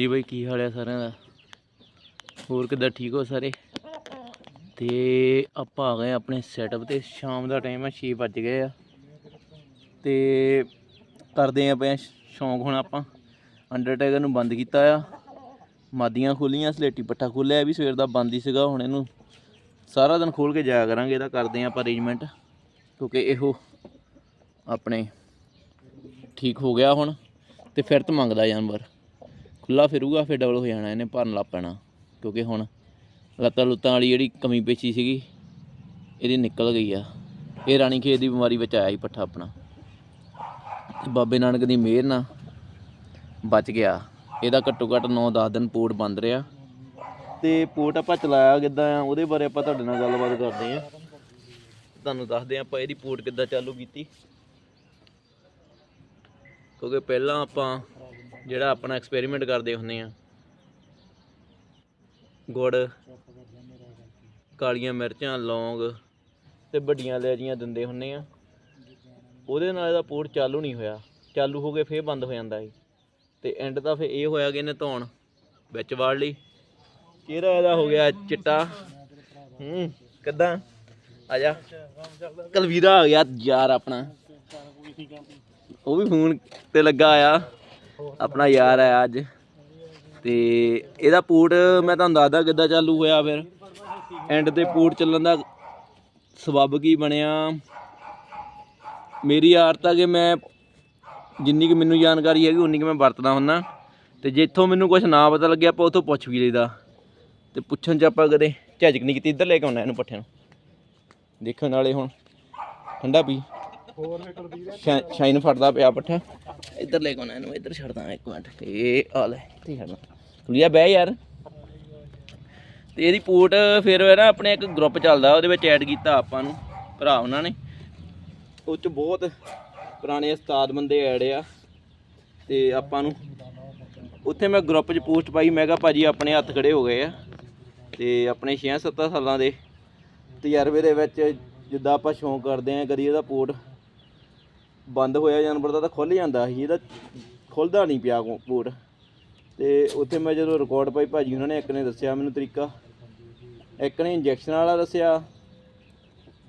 ਜੀ ਬਾਈ, ਕੀ ਹਾਲ ਹੈ ਸਾਰਿਆਂ ਦਾ? ਹੋਰ ਕਿੱਦਾਂ ਠੀਕ ਹੋ ਸਾਰੇ? ਤੇ ਆਪਾਂ ਆ ਗਏ ਆਪਣੇ ਸੈਟਅਪ ਤੇ, ਸ਼ਾਮ ਦਾ ਟਾਈਮ ਆ 6 ਵੱਜ ਗਏ ਆ। ਤੇ ਕਰਦੇ ਆ ਪਏ ਸ਼ੌਂਕ ਹੁਣ ਆਪਾਂ। ਅੰਡਰਟੇਕਰ ਨੂੰ ਬੰਦ ਕੀਤਾ ਆ। ਮਾਦੀਆਂ ਖੋਲੀਆਂ, ਸਲੇਟੀ ਪੱਠਾ ਖੋਲਿਆ ਵੀ ਸਵੇਰ ਦਾ ਬੰਦ ਹੀ ਸੀਗਾ ਹੁਣ ਇਹਨੂੰ। ਸਾਰਾ ਦਿਨ ਖੋਲ ਕੇ ਜਾਇਆ ਕਰਾਂਗੇ, ਇਹਦਾ ਕਰਦੇ ਆ ਆਪਾਂ ਅਰੇਂਜਮੈਂਟ ਕਿਉਂਕਿ ਇਹੋ ਆਪਣੇ ਠੀਕ ਹੋ ਗਿਆ ਹੁਣ, ਤੇ ਫਿਰ ਤਾਂ ਮੰਗਦਾ ਜਾਨਵਰ। ਖੁੱਲਾ ਫਿਰੂਗਾ, ਫਿਰ ਡਬਲ ਹੋ ਜਾਣਾ ਇਹਨੇ, ਭਰਨ ਲੱਗ ਪੈਣਾ। ਕਿਉਂਕਿ ਹੁਣ ਲੱਤਾਂ ਲੁੱਤਾਂ ਵਾਲੀ ਜਿਹੜੀ ਕਮੀ ਪੇਸ਼ੀ ਸੀਗੀ, ਇਹਦੀ ਨਿਕਲ ਗਈ ਆ। ਇਹ ਰਾਣੀ ਖੇਤ ਦੀ ਬਿਮਾਰੀ ਵਿੱਚ ਆਇਆ ਹੀ ਪੱਠਾ ਆਪਣਾ। ਤੇ ਬਾਬੇ ਨਾਨਕ ਦੀ ਮਿਹਰ ਨਾਲ ਬਚ ਗਿਆ। ਇਹਦਾ ਘੱਟੋ ਘੱਟ 9-10 ਦਿਨ ਪੋਰਟ ਬੰਦ ਰਿਹਾ। ਤੇ ਪੋਰਟ ਆਪਾਂ ਚਲਾਇਆ ਕਿੱਦਾਂ ਆ, ਉਹਦੇ ਬਾਰੇ ਆਪਾਂ ਤੁਹਾਡੇ ਨਾਲ ਗੱਲਬਾਤ ਕਰਦੇ ਆ। ਤੁਹਾਨੂੰ ਦੱਸਦੇ ਆ ਆਪਾਂ ਇਹਦੀ ਪੋਰਟ ਕਿੱਦਾਂ ਚਾਲੂ ਕੀਤੀ। ਕਿਉਂਕਿ ਪਹਿਲਾਂ ਆਪਾਂ ਜਿਹੜਾ ਆਪਣਾ ਐਕਸਪੈਰੀਮੈਂਟ ਕਰਦੇ ਹੁੰਦੇ ਆ। ਗੁੜ, ਕਾਲੀਆਂ ਮਿਰਚਾਂ, ਲੌਂਗ ਤੇ ਵੱਡੀਆਂ ਇਲਾਇਚੀਆਂ ਦਿੰਦੇ ਹੁੰਦੇ ਆ। ਉਹਦੇ ਨਾਲ ਇਹਦਾ ਪੋਟ ਚਾਲੂ ਨਹੀਂ ਹੋਇਆ। ਚਾਲੂ ਹੋ ਕੇ ਫੇਰ ਬੰਦ ਹੋ ਜਾਂਦਾ ਸੀ। ਤੇ ਐਂਡ ਤਾਂ ਫੇਰ ਇਹ ਹੋਇਆ ਕਿ ਇਹਨੇ ਧੌਣ ਵਿੱਚ ਵਾੜ ਲਈ। ਚਿਹਰਾ ਇਹਦਾ ਹੋ ਗਿਆ ਚਿੱਟਾ? ਹੂੰ, ਕਿੱਦਾਂ? ਆ ਜਾ। ਕਲਵੀਰਾ ਆ ਗਿਆ ਯਾਰ ਆਪਣਾ। ਉਹ ਵੀ ਫੋਨ ਤੇ ਲੱਗਾ ਆ। ਆਪਣਾ ਯਾਰ ਆ ਅੱਜ। ਤੇ ਇਹਦਾ ਪੂਟ ਮੈਂ ਤੁਹਾਨੂੰ ਦੱਸਦਾ ਕਿੱਦਾਂ ਚਾਲੂ ਹੋਇਆ ਫਿਰ। ਐਂਡ ਤੇ ਪੂਟ ਚੱਲਣ ਦਾ ਸਬੱਬ ਕੀ ਬਣਿਆ। ਮੇਰੀ ਆਦਤ ਆ ਕਿ ਮੈਂ ਜਿੰਨੀ ਕਿ ਮੈਨੂੰ ਜਾਣਕਾਰੀ ਹੈਗੀ ਉਨੀ ਕਿ ਮੈਂ ਵਰਤਦਾ ਹੁੰਨਾ। ਤੇ ਜਿੱਥੋਂ ਮੈਨੂੰ ਕੁਝ ਨਾ ਪਤਾ ਲੱਗਿਆ, ਆਪਾਂ ਉਥੋਂ ਪੁੱਛ ਵੀ ਲਈਦਾ। ਤੇ ਪੁੱਛਣ ਚ ਆਪਾਂ ਕਦੇ ਝਿਜਕ ਨਹੀਂ ਕੀਤੀ, ਇੱਧਰ ਲੈ ਕੇ ਆਉਣਾ ਇਹਨੂੰ ਪੱਠਿਆਂ ਨੂੰ। ਦੇਖਣ ਵਾਲੇ ਹੁਣ, ਠੰਡਾ ਪੀ। ਸ਼ਾਈਨ ਫੜਦਾ ਪਿਆ ਪੱਠਾ। ਇੱਧਰ ਲੈ ਕੇ ਆਉਣਾ ਇਹਨੂੰ ਇੱਧਰ ਛੱਡਦਾ ਇੱਕ ਮਿੰਟ। ਇਹ ਆ ਲੈ, ਇੱਥੇ ਛੱਡਣਾ ਕੁੜੀਆ ਬਹਿ ਯਾਰ। ਤੇ ਇਹਦੀ ਪੋਰਟ ਫਿਰ ਨਾ ਆਪਣੇ ਇੱਕ ਗਰੁੱਪ ਚੱਲਦਾ, ਉਹਦੇ ਵਿੱਚ ਐਡ ਕੀਤਾ ਆਪਾਂ ਨੂੰ, ਭਰਾ ਉਹਨਾਂ ਨੇ। ਉਹ ਚ ਬਹੁਤ ਪੁਰਾਣੇ ਉਸਤਾਦ ਬੰਦੇ ਐਡ ਆ। ਤੇ ਆਪਾਂ ਨੂੰ, ਉੱਥੇ ਮੈਂ ਗਰੁੱਪ 'ਚ ਪੋਸਟ ਪਾਈ, ਮੈਂ ਕਿਹਾ ਭਾਜੀ ਆਪਣੇ ਹੱਥ ਖੜੇ ਹੋ ਗਏ ਆ। ਤੇ ਆਪਣੇ 6-7 ਸਾਲਾਂ ਦੇ ਤਜਰਬੇ ਦੇ ਵਿੱਚ ਜਿੱਦਾਂ ਆਪਾਂ ਸ਼ੌਂਕ ਕਰਦੇ ਆਂ ਕਦੀ ਇਹਦਾ ਪੋਰਟ। ਬੰਦ ਹੋਇਆ, ਜਾਨਵਰ ਦਾ ਤਾਂ ਖੁੱਲ ਜਾਂਦਾ ਸੀ, ਇਹਦਾ ਖੁੱਲਦਾ ਨਹੀਂ ਪਿਆ ਕੋ- ਪੋਟ ਤੇ ਉੱਥੇ ਮੈਂ ਜਦੋਂ ਰਿਕਾਰਡ ਪਾਈ, ਭਾਜੀ ਉਹਨਾਂ ਨੇ ਇੱਕ ਨੇ ਦੱਸਿਆ ਮੈਨੂੰ ਤਰੀਕਾ। ਇੱਕ ਨੇ ਇੰਜੈਕਸ਼ਨ ਵਾਲਾ ਦੱਸਿਆ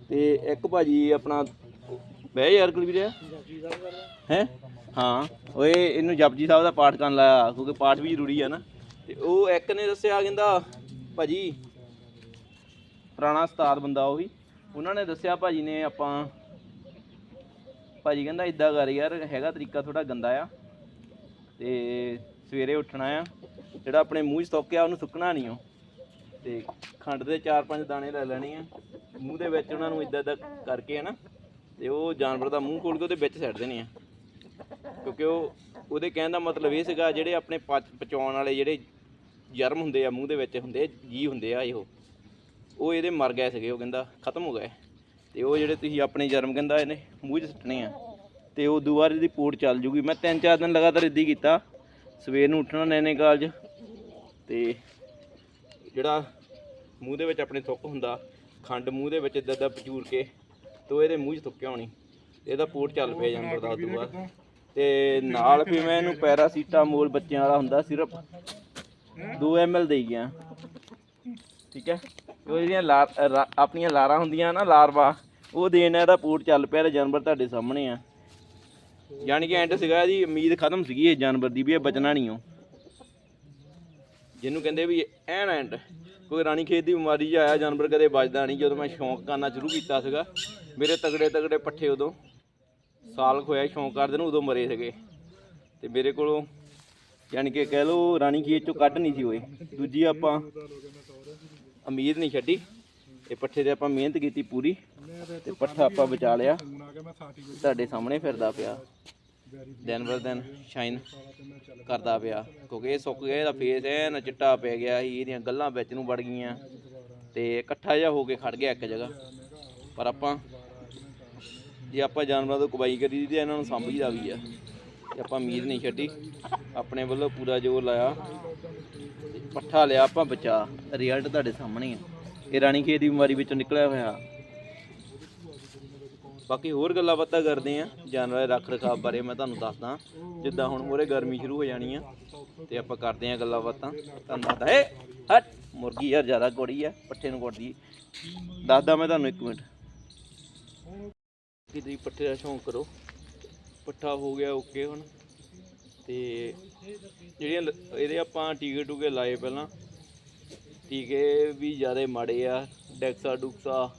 ਤੇ ਇੱਕ ਭਾਜੀ ਆਪਣਾ ਬਹਿ ਯਾਰ ਕੁਲਵੀਰ, ਹੈ? ਹਾਂ, ਓਏ, ਇਹਨੂੰ ਜਪਜੀ ਸਾਹਿਬ ਦਾ ਪਾਠ ਕਰਨ ਲਾਇਆ, ਕਿਉਂਕਿ ਪਾਠ ਵੀ ਜ਼ਰੂਰੀ ਆ ਨਾ। ਤੇ ਉਹ ਇੱਕ ਨੇ ਦੱਸਿਆ, ਕਹਿੰਦਾ, ਭਾਜੀ, ਪੁਰਾਣਾ ਉਸਤਾਦ ਬੰਦਾ ਉਹ। ਵੀ ਉਹਨਾਂ ਨੇ ਦੱਸਿਆ, ਭਾਜੀ ਨੇ ਆਪਾਂ ਭਾਜੀ ਕਹਿੰਦਾ ਇਦਾਂ ਕਰ ਯਾਰ, ਹੈਗਾ ਤਰੀਕਾ ਥੋੜਾ ਗੰਦਾ ਆ। ਤੇ ਸਵੇਰੇ ਉੱਠਣਾ ਆ, ਜਿਹੜਾ ਆਪਣੇ ਮੂੰਹ 'ਚ ਸੁੱਕਿਆ ਉਹਨੂੰ ਸੁੱਕਣਾ ਨਹੀਂ ਉਹ। ਤੇ ਖੰਡ ਦੇ 4-5 ਦਾਣੇ ਲੈ ਲੈਣੇ ਆ। ਮੂੰਹ ਦੇ ਵਿੱਚ ਉਹਨਾਂ ਨੂੰ ਇਦਾਂ ਇਦਾਂ ਕਰਕੇ ਹੈ ਨਾ, ਤੇ ਉਹ ਜਾਨਵਰ ਦਾ ਮੂੰਹ ਖੋਲ ਕੇ ਉਹਦੇ ਵਿੱਚ ਸੱਟ ਦੇਣੇ ਆ। ਕਿਉਂਕਿ ਉਹ, ਉਹਦੇ ਕਹਿਣ ਦਾ ਮਤਲਬ ਇਹ ਸੀਗਾ, ਜਿਹੜੇ ਆਪਣੇ ਪਚ- ਪਚਾਉਣ ਵਾਲੇ ਜਿਹੜੇ ਜਰਮ ਹੁੰਦੇ ਆ, ਮੂੰਹ ਦੇ ਵਿੱਚ ਹੁੰਦੇ ਜੀ ਹੁੰਦੇ ਆ ਇਹੋ। ਉਹ ਇਹਦੇ ਮਰ ਗਏ ਸੀਗੇ, ਉਹ ਕਹਿੰਦਾ ਖਤਮ ਹੋ ਗਏ। ਤੇ ਉਹ ਜਿਹੜੇ ਤੁਸੀਂ ਆਪਣੇ ਜਰਮ ਕਹਿੰਦਾ ਇਹਨੇ, ਮੂੰਹ 'ਚ ਸੁੱਟਣੇ ਆ। ਤੇ ਉਹ ਦੁਬਾਰਾ ਇਹਦੀ ਪੋਟ ਚੱਲ ਜੂਗੀ। ਮੈਂ ਤਿੰਨ ਚਾਰ ਦਿਨ ਲਗਾਤਾਰ ਇੱਦਾਂ ਹੀ ਕੀਤਾ। ਸਵੇਰ ਨੂੰ ਉੱਠਣਾ ਨੈਨੇ ਕਾਲਜ। ਤੇ ਜਿਹੜਾ ਮੂੰਹ ਦੇ ਵਿੱਚ ਆਪਣੇ ਥੁੱਕ ਹੁੰਦਾ, ਖੰਡ ਮੂੰਹ ਦੇ ਵਿੱਚ ਇਦਾਂ ਦਾ ਪਚੂਰ ਕੇ, ਤੋ ਇਹਦੇ ਮੂੰਹ 'ਚ ਥੁੱਕਿਆ ਹੋਣੀ। ਇਹਦਾ ਪੋਟ ਚੱਲ ਪਿਆ ਜਾਂਦਾ ਦਾ ਉਦੋਂ ਬਾਅਦ। ਤੇ ਨਾਲ ਫਿਰ ਮੈਂ ਇਹਨੂੰ ਪੈਰਾਸੀਟਾਮੋਲ ਬੱਚਿਆਂ ਵਾਲਾ ਹੁੰਦਾ, ਸਿਰਫ 2 ml ਦੇਈ ਗਿਆ ਠੀਕ ਹੈ? ਉਹ ਜਿਹੜੀਆਂ ਲਾਰ ਰਾ- ਆਪਣੀਆਂ ਲਾਰਾਂ ਹੁੰਦੀਆਂ ਨਾ, ਲਾਰਵਾ, ਉਹ ਦੇਣ ਇਹਦਾ ਪੂਟ ਚੱਲ ਪਿਆ ਤੇ ਜਾਨਵਰ ਤੁਹਾਡੇ ਸਾਹਮਣੇ ਆ। ਯਾਨੀ ਕਿ ਐਂਡ ਸੀਗਾ ਇਹਦੀ ਉਮੀਦ ਖਤਮ ਸੀਗੀ ਇਹ ਜਾਨਵਰ ਦੀ ਵੀ, ਇਹ ਬਚਣਾ ਨਹੀਂ ਉਹ। ਜਿਹਨੂੰ ਕਹਿੰਦੇ ਵੀ ਐਨ ਐਂਡ, ਕੋਈ ਰਾਣੀ ਖੇਤ ਦੀ ਬਿਮਾਰੀ 'ਚ ਆਇਆ, ਜਾਨਵਰ ਕਦੇ ਬਚਦਾ ਨਹੀਂ। ਜਦੋਂ ਮੈਂ ਸ਼ੌਂਕ ਕਰਨਾ ਸ਼ੁਰੂ ਕੀਤਾ ਸੀਗਾ, ਮੇਰੇ ਤਗੜੇ ਤਗੜੇ ਪੱਠੇ ਉਦੋਂ, ਸਾਲ ਕੁ ਹੋਇਆ ਸ਼ੌਂਕ ਕਰਦੇ ਨੂੰ, ਉਦੋਂ ਮਰੇ ਸੀਗੇ। ਤੇ ਮੇਰੇ ਕੋਲੋਂ ਯਾਨੀ ਕਿ ਕਹਿ ਲਓ, ਰਾਣੀ ਖੇਤ ਚੋਂ ਕੱਢ ਨਹੀਂ ਸੀ ਹੋਏ। ਦੂਜੀ ਆਪਾਂ ਉਮੀਦ ਨਹੀਂ ਛੱਡੀ। ਇਹ ਪੱਠੇ ਤੇ ਆਪਾਂ ਮਿਹਨਤ ਕੀਤੀ ਪੂਰੀ। ਤੇ ਪੱਠਾ ਆਪਾਂ ਬਚਾ ਲਿਆ। ਤੁਹਾਡੇ ਸਾਹਮਣੇ ਫਿਰਦਾ ਪਿਆ। ਦਿਨ ਬਰ ਦਿਨ ਸ਼ਾਈਨ ਕਰਦਾ ਪਿਆ। ਕਿਉਂਕਿ ਇਹ ਸੁੱਕ ਗਿਆ, ਇਹਦਾ ਫੇਸ ਐਨ ਚਿੱਟਾ ਪੈ ਗਿਆ ਸੀ। ਇਹਦੀਆਂ ਗੱਲਾਂ ਵਿੱਚ ਨੂੰ ਵੜ ਗਈਆਂ। ਤੇ ਇਕੱਠਾ ਜਿਹਾ ਹੋ ਕੇ ਖੜ ਗਿਆ ਇੱਕ ਜਗ੍ਹਾ। ਪਰ ਆਪਾਂ, ਜੇ ਆਪਾਂ ਜਾਨਵਰਾਂ ਤੋਂ ਕਬਾਈ ਕਰੀ ਦੀ ਤੇ ਇਹਨਾਂ ਨੂੰ ਸੰਭੀਦਾ ਵੀ ਆ। ਤੇ ਆਪਾਂ ਉਮੀਦ ਨਹੀਂ ਛੱਡੀ। ਆਪਣੇ ਵੱਲੋਂ ਪੂਰਾ ਜ਼ੋਰ ਲਾਇਆ। ਪੱਠਾ ਲਿਆ, ਆਪਾਂ ਬਚਾ। ਰਿਜ਼ਲਟ ਤੁਹਾਡੇ ਸਾਹਮਣੇ ਆ। ਇਹ ਰਾਣੀ ਖੇਤ ਦੀ ਬਿਮਾਰੀ ਵਿੱਚੋਂ ਨਿਕਲਿਆ ਹੋਇਆ। ਬਾਕੀ ਹੋਰ ਗੱਲਾਂ ਬਾਤਾਂ ਕਰਦੇ ਆ, ਜਾਨਵਰਾਂ ਦੇ ਰੱਖ ਰਖਾਵ ਬਾਰੇ ਮੈਂ ਤੁਹਾਨੂੰ ਦੱਸਦਾ। ਜਿੱਦਾਂ ਹੁਣ ਮੂਹਰੇ ਗਰਮੀ ਸ਼ੁਰੂ ਹੋ ਜਾਣੀ ਆ, ਤੇ ਆਪਾਂ ਕਰਦੇ ਆ ਗੱਲਾਂ ਬਾਤਾਂ। ਤੁਹਾਨੂੰ ਦੱਸਦਾ ਏ ਹਟ, ਮੁਰਗੀ ਯਾਰ ਜ਼ਿਆਦਾ ਕੋੜੀ ਆ, ਪੱਠੇ ਨੂੰ ਕੋੜਦੀ ਦੱਸਦਾ ਮੈਂ ਤੁਹਾਨੂੰ ਇੱਕ ਮਿੰਟ। ਕਿ ਤੁਸੀਂ ਪੱਠੇ ਦਾ ਸ਼ੌਂਕ ਕਰੋ। ਪੱਠਾ ਹੋ ਗਿਆ ਓਕੇ ਹੁਣ, ਤੇ ਜਿਹੜੀਆਂ ਲ- ਇਹਦੇ ਆਪਾਂ ਟੀਕੇ ਟੂਕੇ ਲਾਏ ਪਹਿਲਾਂ ਟੀਕੇ ਵੀ ਜ਼ਿਆਦਾ ਮਾੜੇ ਆ ਡੈਕਸਾ ਡੁਕਸਾ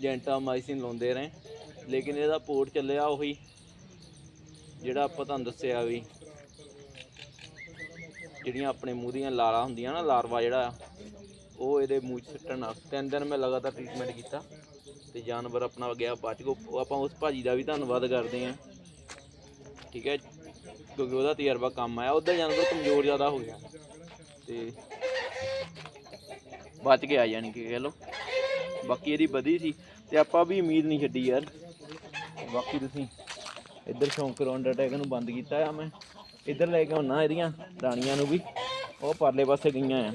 ਜੈਂਟਾਮਾਈਸਿਨ ਲਾਉਂਦੇ ਰਹੇ ਲੇਕਿਨ ਇਹਦਾ ਪੋਰਟ ਚੱਲਿਆ ਉਹੀ ਜਿਹੜਾ ਆਪਾਂ ਤੁਹਾਨੂੰ ਦੱਸਿਆ ਵੀ ਜਿਹੜੀਆਂ ਆਪਣੇ ਮੂੰਹ ਦੀਆਂ ਲਾਰਾਂ ਹੁੰਦੀਆਂ ਨਾ ਲਾਰਵਾ ਜਿਹੜਾ ਆ, ਉਹ ਇਹਦੇ ਮੂੰਹ 'ਚ ਸੁੱਟਣ ਨਾਲ ਤਿੰਨ ਦਿਨ ਮੈਂ ਲਗਾਤਾਰ ਟ੍ਰੀਟਮੈਂਟ ਕੀਤਾ ਤੇ ਜਾਨਵਰ ਆਪਣਾ ਗਿਆ ਬਚ ਗੋ ਉਹ ਆਪਾਂ ਉਸ ਭਾਜੀ ਦਾ ਵੀ ਧੰਨਵਾਦ ਕਰਦੇ ਹਾਂ। ਠੀਕ ਹੈ ਕਿਉਂਕਿ ਉਹਦਾ ਤਜਰਬਾ ਕੰਮ ਆਇਆ ਉਹਦਾ ਜਾਨਵਰ ਕਮਜ਼ੋਰ ਜ਼ਿਆਦਾ ਹੋ ਗਿਆ। ਤੇ ਬਚ ਗਿਆ ਯਾਨੀ ਕਿ ਕਹਿ ਲਓ। ਬਾਕੀ ਇਹਦੀ ਵਧੀ ਸੀ ਤੇ ਆਪਾਂ ਵੀ ਉਮੀਦ ਨਹੀਂ ਛੱਡੀ ਯਾਰ। ਬਾਕੀ ਤੁਸੀਂ ਇੱਧਰ ਸ਼ੌਂਕ ਕਰੋ ਅੰਡਰਟੇਕਰ ਨੂੰ ਬੰਦ ਕੀਤਾ ਆ ਮੈਂ। ਇੱਧਰ ਲੈ ਕੇ ਆਉਣਾ ਇਹਦੀਆਂ ਰਾਣੀਆਂ ਨੂੰ ਵੀ। ਉਹ ਪਰਲੇ ਪਾਸੇ ਗਈਆਂ ਆ।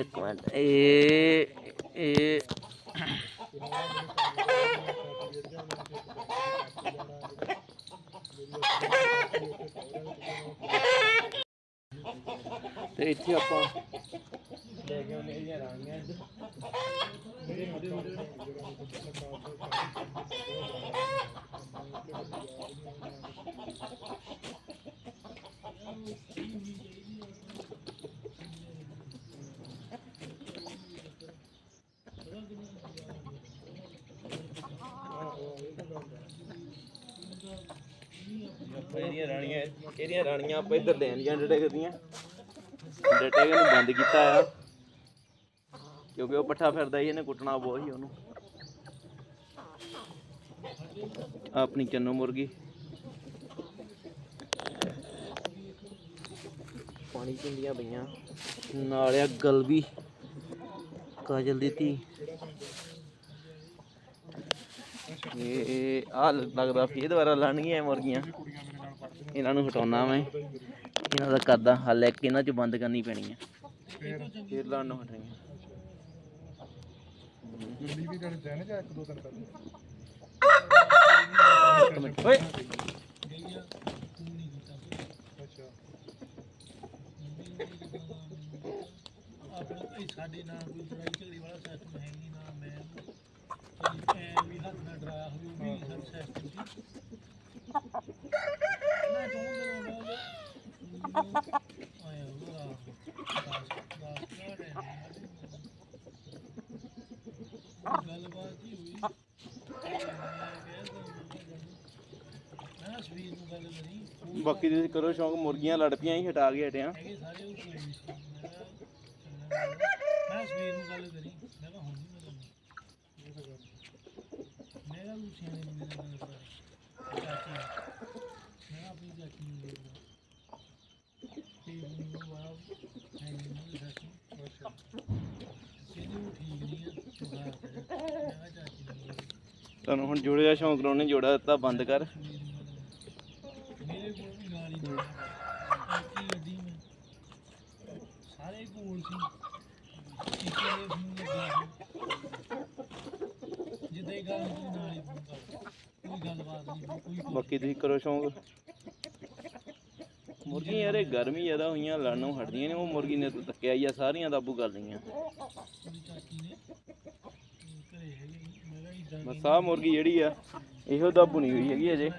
ਇੱਕ ਮਿੰਟ, ਇਹ ਇਹ ਤੇ ਇੱਥੇ ਆਪਾਂ ਲੈ ਕੇ ਆਉਣੇ ਇਹਦੀਆਂ ਰਾਣੀਆਂ ਆਪਾਂ ਇਹਦੀਆਂ ਰਾਣੀਆਂ ਇਹਦੀਆਂ ਰਾਣੀਆਂ ਆਪਾਂ ਇੱਧਰ ਲੈਣ ਜਾਂ ਡਟੇਕ ਡਟੇਕ ਨੂੰ ਬੰਦ ਕੀਤਾ ਆ। ਕਿਉਂਕਿ ਉਹ ਪੱਠਾ ਫਿਰਦਾ ਸੀ ਇਹਨੇ ਕੁੱਟਣਾ ਬਹੁਤ ਸੀ ਉਹਨੂੰ। ਆਪਣੀ ਚੰਨੋ ਮੁਰਗੀ। ਪਾਣੀ ਪੀਂਦੀਆਂ ਪਈਆਂ। ਨਾਲ ਆ ਗਲਬੀ ਕਾਜਲ ਦੀ ਧੀ। ਇਹ ਆ ਲੱਗਦਾ ਫੇਰ ਦੁਬਾਰਾ ਇਹ ਮੁਰਗੀਆਂ। ਇਹਨਾਂ ਨੂੰ ਹਟਾਉਣਾ ਮੈਂ। ਇਹਨਾਂ ਦਾ ਕਰਦਾ ਹੱਲ ਇੱਕ ਇਹਨਾਂ ਚ ਬੰਦ ਕਰਨੀ ਪੈਣੀ ਹੈ। ਫੇਰ ਲੜਨ ਨੂੰ ਹਟਣਗੀਆਂ ਦਿੱਲੀ ਵੀ ਜਾਣੇ ਜਾਣੇ ਜਾਂ ਇੱਕ ਦੋ ਦਿਨ ਪਹਿਲਾਂ ਇੱਕ ਮਿੰਟ ਓਏ। ਅੱਛਾ ਆਪਣਾ ਕੋਈ ਸਾਡੇ ਨਾਲ ਕੋਈ ਲੜਾਈ ਝਗੜੇ ਵਾਲਾ ਸਿਸਟਮ ਹੈ ਨਹੀਂ ਨਾ ਮੈਂ ਕੋਈ ਐ ਵੀ ਹੱਥ ਨਾਲ ਡਰਾਇਆ ਹੋਵੇ ਉਹ ਵੀ ਨਹੀਂ ਸਭ ਸਿਸਟਮ ਸੀ ਮੈਂ ਚਾਹੁੰਦਾ ਨਾ ਆਇਆ ਉਹ ਦਾਸ ਦਾਸ ਕਿਹੜਾ ਹੈ ਗੱਲਬਾਤ ਹੀ ਹੋਈ ਮੈਂ ਕਿਹਾ ਸਵੀਰ ਨੂੰ ਗੱਲ ਕਰੀ ਉਹ ਬਾਕੀ ਤੁਸੀਂ ਕਰੋ ਸ਼ੌਂਕ ਮੁਰਗੀਆਂ ਲੜ ਪਈਆਂ ਹੀ ਹਟਾ ਕੇ ਹਟਿਆ ਹੈਗੇ ਸਾਰੇ ਉਹ ਕੋਈ ਨਹੀਂ ਸੀ ਮੈਂ ਕਿਹਾ ਚੱਲਣਾ ਮੈਂ ਸਵੇਰ ਨੂੰ ਗੱਲ ਕਰੀ ਮੈਂ ਕਿਹਾ ਹੁਣ ਨਹੀਂ ਮੈਂ ਕਰਨੀ। ਮੈਂ ਕਿਹਾ ਤੂੰ ਸਿਆਣੇ ਬੰਦੇ ਨਾਲ ਗੱਲ ਕਰ। ਚਾਚੀ ਨਾਲ। ਮੈਂ ਕਿਹਾ ਆਪਣੀ ਚਾਚੀ ਨੂੰ ਦੇ ਦਿਓ ਤੇ ਮੈਨੂੰ ਬੜਾ ਹੈ ਨਹੀਂ ਦੱਸੀ ਅੱਛਾ ਸਿੱਧੀ ਉਹ ਠੀਕ ਨਹੀਂ ਹੈ ਸੁਧਾਰ ਕਰੇ ਮੈਂ ਕਿਹਾ ਚਾਚੀ ਨੂੰ ਦੇ ਦਿਓ। ਤੁਹਾਨੂੰ ਹੁਣ ਜੋੜੇ ਦਾ ਸ਼ੌਂਕ ਕਰਾਉਣੇ ਜੋੜਾ ਦਿੱਤਾ ਬੰਦ ਕਰ ਸਵੇਰ ਨੂੰ ਗੱਲ ਮੇਰੇ ਕੋਲ ਵੀ ਗਾਲੀ ਨਹੀਂ ਕੀ ਅੱਡੀ ਮੈਂ ਸਾਰੇ ਕੋਲ ਸੀ ਟੀਕੇ ਦੇ ਫੋਨ ਲੱਗੇ ਸੀ ਜਿੱਦਾਂ ਹੀ ਗੱਲ ਹੋਈ ਨਾਲ ਹੀ ਫੋਨ ਕਰ ਕੋਈ ਗੱਲਬਾਤ ਨਹੀਂ ਕੋਈ ਕੋਈ ਬਾਕੀ ਤੁਸੀਂ ਕਰੋ ਸ਼ੌਂਕ। ਮੁਰਗੀਆਂ ਯਾਰੇ ਗਰਮੀ ਜ਼ਿਆਦਾ ਹੋਈਆਂ ਲੜਨ ਹਟਦੀਆਂ ਨੇ, ਉਹ ਮੁਰਗੀ ਨੇ ਤਾਂ ਤੱਕਿਆ ਹੀ ਆ, ਸਾਰੀਆਂ ਕਾਬੂ ਕਰ ਲਈਆਂ। ਮੇਰੀ ਬਸ ਆਹ ਮੁਰਗੀ ਜਿਹੜੀ ਆ, ਇਹੋ ਦਾਬੂ ਨਹੀਂ ਹੋਈ ਹੈਗੀ ਅਜੇ।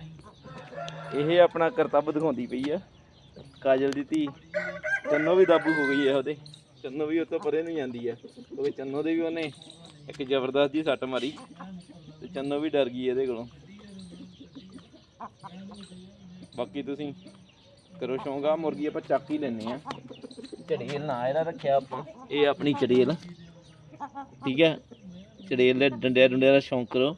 ਇਹ ਆਪਣਾ ਕਰਤੱਵ ਦਿਖਾਉਂਦੀ ਪਈ ਆ। ਕਾਜਲ ਦੀ ਧੀ, ਚੰਨੋ ਵੀ ਦਾਬੂ ਹੋ ਗਈ ਆ ਉਹਦੇ। ਚੰਨੋ ਵੀ ਉੱਤੋਂ ਪਰੇ ਨੂੰ ਜਾਂਦੀ ਆ। ਕਿਉਂਕਿ ਚੰਨੋ ਦੇ ਵੀ ਉਹਨੇ ਇੱਕ ਜ਼ਬਰਦਸਤ ਜੀ ਸੱਟ ਮਾਰੀ। ਤੇ ਚੰਨੋ ਵੀ ਡਰ ਗਈ ਇਹਦੇ ਕੋਲੋਂ। ਬਾਕੀ ਤੁਸੀਂ ਕਰੋ ਸ਼ੌਂਕ ਆ ਮੁਰਗੀ ਆਪਾਂ ਚੱਕ ਹੀ ਲੈਨੇ ਆ ਝੜੇਲ ਨਾ ਇਹਦਾ ਰੱਖਿਆ ਆਪਾਂ। ਇਹ ਆਪਣੀ ਚੜੇਲ। ਠੀਕ ਹੈ? ਚੜੇਲ ਦੇ ਡੰਡੇ ਡੁੰਡੇ ਦਾ ਸ਼ੌਂਕ ਕਰੋ।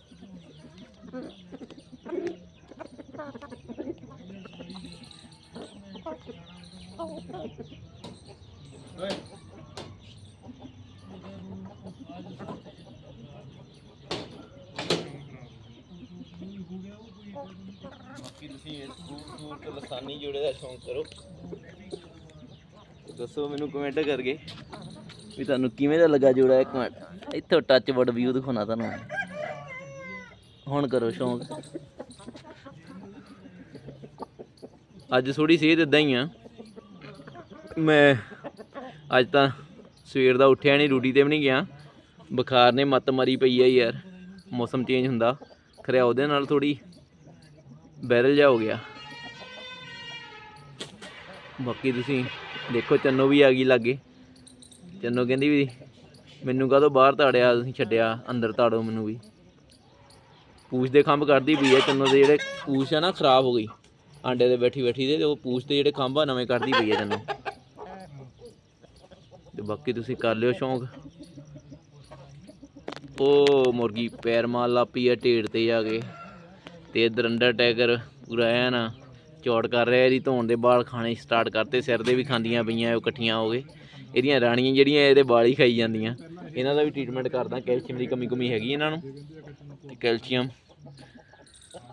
ਬਾਕੀ ਤੁਸੀਂ ਇਸ ਖੂਬਸੂਰਤ ਲਸਾਨੀ ਜੋੜੇ ਦਾ ਸ਼ੌਂਕ ਕਰੋ। ਦੱਸੋ ਮੈਨੂੰ ਕਮੈਂਟ ਕਰਕੇ ਵੀ ਤੁਹਾਨੂੰ ਕਿਵੇਂ ਦਾ ਲੱਗਾ ਜੋੜਾ, ਇੱਕ ਮਿੰਟ। ਇੱਥੋਂ ਟੱਚ ਵਰਡ ਵਿਊ ਦਿਖਾਉਣਾ ਤੁਹਾਨੂੰ ਹੁਣ ਕਰੋ ਸ਼ੌਂਕ। ਅੱਜ ਥੋੜੀ ਸਿਹਤ ਇਦਾਂ ਹੀ ਆ। ਮੈਂ ਅੱਜ ਤਾਂ ਸਵੇਰ ਦਾ ਉੱਠਿਆ ਨਹੀਂ ਡਿਊਟੀ ਤੇ ਵੀ ਨਹੀਂ ਗਿਆ। ਬੁਖਾਰ ਨੇ ਮੱਤ ਮਾਰੀ ਪਈ ਆ ਯਾਰ। ਮੌਸਮ ਚੇਂਜ ਹੁੰਦਾ। ਖਰਿਆ ਉਹਦੇ ਨਾਲ ਥੋੜੀ ਬੈਰਲ ਜਾ ਹੋ ਗਿਆ। ਬਾਕੀ ਤੁਸੀਂ ਦੇਖੋ ਚੰਨੋ ਵੀ ਆ ਗਈ ਲਾਗੇ। ਚੰਨੋ ਕਹਿੰਦੀ ਵੀ ਮੈਨੂੰ ਕਾਹਤੋਂ ਬਾਹਰ ਤਾੜਿਆ, ਤੁਸੀਂ ਛੱਡਿਆ, ਅੰਦਰ ਤਾੜੋ ਮੈਨੂੰ ਵੀ। ਪੂਛ ਦੇ ਖੰਭ ਕਰਦੀ ਪਈ ਹੈ ਚੰਨੋ ਦੇ ਜਿਹੜੇ ਪੂਛ ਆ ਨਾ ਖਰਾਬ ਹੋ ਗਈ। ਆਂਡੇ ਦੇ ਬੈਠੀ ਬੈਠੀ ਦੇ ਉਹ ਪੂਛ ਦੇ ਜਿਹੜੇ ਖੰਭ ਆ, ਨਵੇਂ ਕਰਦੀ ਪਈ ਹੈ ਚੰਨੋ। ਤੇ ਬਾਕੀ ਤੁਸੀਂ ਕਰ ਲਿਓ ਸ਼ੌਂਕ। ਉਹ ਮੁਰਗੀ ਪੈਰ ਮਾਰ ਲਾ ਆ ਢੇੜ ਤੇ ਜਾ ਕੇ। ਤੇ ਇਧਰ ਅੰਡਰ ਟੈਗਰ ਪੂਰਾ ਐ ਨਾ ਚੌੜ ਕਰ ਰਿਹਾ, ਇਹਦੀ ਧੋਣ ਦੇ ਬਾਲ ਖਾਣੇ ਸਟਾਰਟ ਕਰਤੇ, ਸਿਰ ਦੇ ਵੀ ਖਾਂਦੀਆਂ ਪਈਆਂ, ਉਹ ਇਕੱਠੀਆਂ ਹੋ ਗਏ। ਇਹਦੀਆਂ ਰਾਣੀਆਂ ਜਿਹੜੀਆਂ, ਇਹਦੇ ਬਾਲ ਹੀ ਖਾਈ ਜਾਂਦੀਆਂ। ਇਹਨਾਂ ਦਾ ਵੀ ਟ੍ਰੀਟਮੈਂਟ ਕਰਦਾ ਕੈਲਸ਼ੀਅਮ ਦੀ ਕਮੀ ਕਮੀ ਹੈਗੀ ਇਹਨਾਂ ਨੂੰ, ਤੇ ਕੈਲਸ਼ੀਅਮ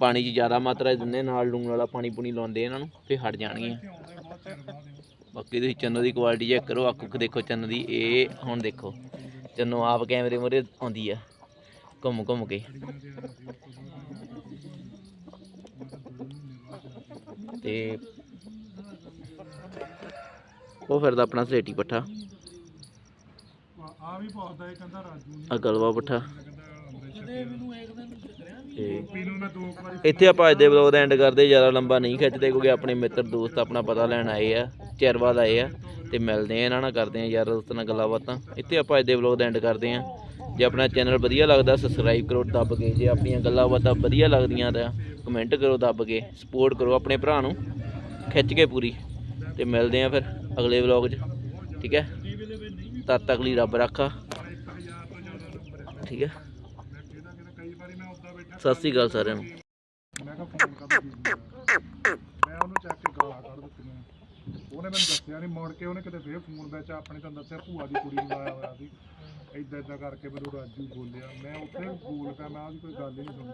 ਪਾਣੀ 'ਚ ਜ਼ਿਆਦਾ ਮਾਤਰਾ ਦਿੰਦੇ, ਨਾਲ ਲੂਣ ਵਾਲਾ ਪਾਣੀ ਪੂਣੀ ਲਾਉਂਦੇ ਇਹਨਾਂ ਨੂੰ, ਤੇ ਹਟ ਜਾਣਗੀਆਂ। ਬਾਕੀ ਤੁਸੀਂ ਚੰਨੋ ਦੀ ਕੁਆਲਿਟੀ ਚੈੱਕ ਕਰੋ ਅੱਖ ਦੇਖੋ ਚੰਨੋ ਦੀ, ਇਹ ਹੁਣ ਦੇਖੋ, ਚੰਨੋ ਆਪ ਕੈਮਰੇ ਮੂਹਰੇ ਆਉਂਦੀ ਆ ਘੁੰਮ ਘੁੰਮ ਕੇ। ਤੇ ਉਹ ਫਿਰਦਾ ਆਪਣਾ ਸਲੇਟੀ ਪੱਠਾ। ਆ ਵੀ ਪੁੱਛਦਾ ਇਹ ਕਹਿੰਦਾ ਰਾਜੂ ਆ ਗਲਵਾ ਪੱਠਾ। ਇੱਥੇ ਆਪਾਂ ਅੱਜ ਦੇ ਵਲੋਗ ਦਾ ਐਂਡ ਕਰਦੇ ਜ਼ਿਆਦਾ ਲੰਬਾ ਨਹੀਂ ਖਿੱਚਦੇ ਕਿਉਂਕਿ ਆਪਣੇ ਮਿੱਤਰ ਦੋਸਤ ਆਪਣਾ ਪਤਾ ਲੈਣ ਆਏ ਆ ਚਿਰ ਬਾਅਦ ਆਏ ਆ। ਤੇ ਮਿਲਦੇ ਆ ਇਹਨਾਂ ਨਾਲ ਕਰਦੇ ਆ ਯਾਰ ਦੋਸਤਾਂ ਨਾਲ ਗੱਲਾਂ ਬਾਤਾਂ। ਇੱਥੇ ਆਪਾਂ ਅੱਜ ਦੇ ਵਲੋਗ ਦਾ ਐਂਡ ਕਰਦੇ ਆ ਜੇ ਆਪਣਾ ਚੈਨਲ ਵਧੀਆ ਲੱਗਦਾ ਸਬਸਕ੍ਰਾਈਬ ਕਰੋ, ਦੱਬ ਕੇ। ਜੇ ਆਪਣੀਆਂ ਗੱਲਾਂ ਬਾਤਾਂ ਵਧੀਆ ਲੱਗਦੀਆਂ ਤਾਂ ਕਮੈਂਟ ਕਰੋ, ਦੱਬ ਕੇ। ਸਪੋਰਟ ਕਰੋ ਆਪਣੇ ਭਰਾ ਨੂੰ। ਖਿੱਚ ਕੇ ਪੂਰੀ। ਤੇ ਮਿਲਦੇ ਆ ਫਿਰ ਅਗਲੇ ਵਲੋਗ 'ਚ। ਠੀਕ ਹੈ? ਤਦ ਤੱਕ ਲਈ ਰੱਬ ਰੱਖਾ। ਠੀਕ ਹੈ? ਸਤਿ ਸ੍ਰੀ ਅਕਾਲ ਸਾਰਿਆਂ ਨੂੰ। ਮੈਂ ਕਿਹਾ ਫੋਨ ਕਰ ਮੈਂ ਉਹਨੂੰ ਚੱਕ ਕੇ ਗਾਲਾਂ ਕੱਢ ਦਿੱਤੀਆਂ ਉਹਨੇ ਮੈਨੂੰ ਦੱਸਿਆ ਨਹੀਂ ਮੁੜ ਕੇ ਉਹਨੇ ਕਿਤੇ ਫੇਰ ਫੋਨ ਵਿੱਚ ਆਪਣੇ ਤਾਂ ਦੱਸਿਆ, ਭੂਆ ਦੀ ਕੁੜੀ ਨੂੰ ਲਾਇਆ ਹੋਇਆ ਸੀ। ਇਦਾਂ ਇਦਾਂ ਕਰਕੇ ਮੈਨੂੰ ਰਾਜੂ ਬੋਲਿਆ। ਮੈਂ ਉੱਥੇ ਬੋਲ ਪਿਆ ਮੈਂ ਉਹਦੀ ਕੋਈ ਗੱਲ ਹੀ ਨਹੀਂ ਸੁਣੀ